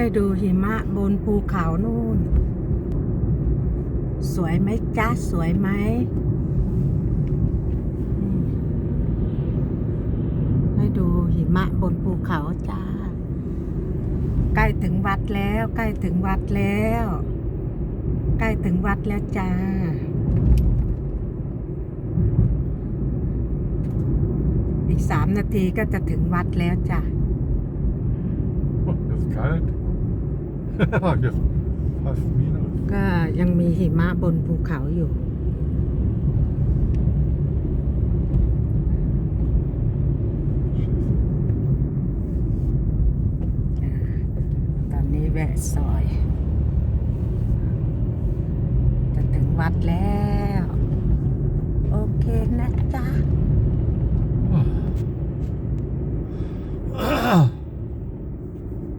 ให้ดูหิมะบนภูเขานู่น สวยไหมจ๊ะสวยไหม ให้ดูหิมะบนภูเขาจ้า ใกล้ถึงวัดแล้ว ใกล้ถึงวัดแล้ว ใกล้ถึงวัดแล้วจ้าอีกสามนาทีก็จะถึงวัดแล้วจ้ะ ก็ยังมีหิมะบนภูเขาอยู่ ตอนนี้แวะซอย จะถึงวัดแล้ว โอเคนะจ๊ะ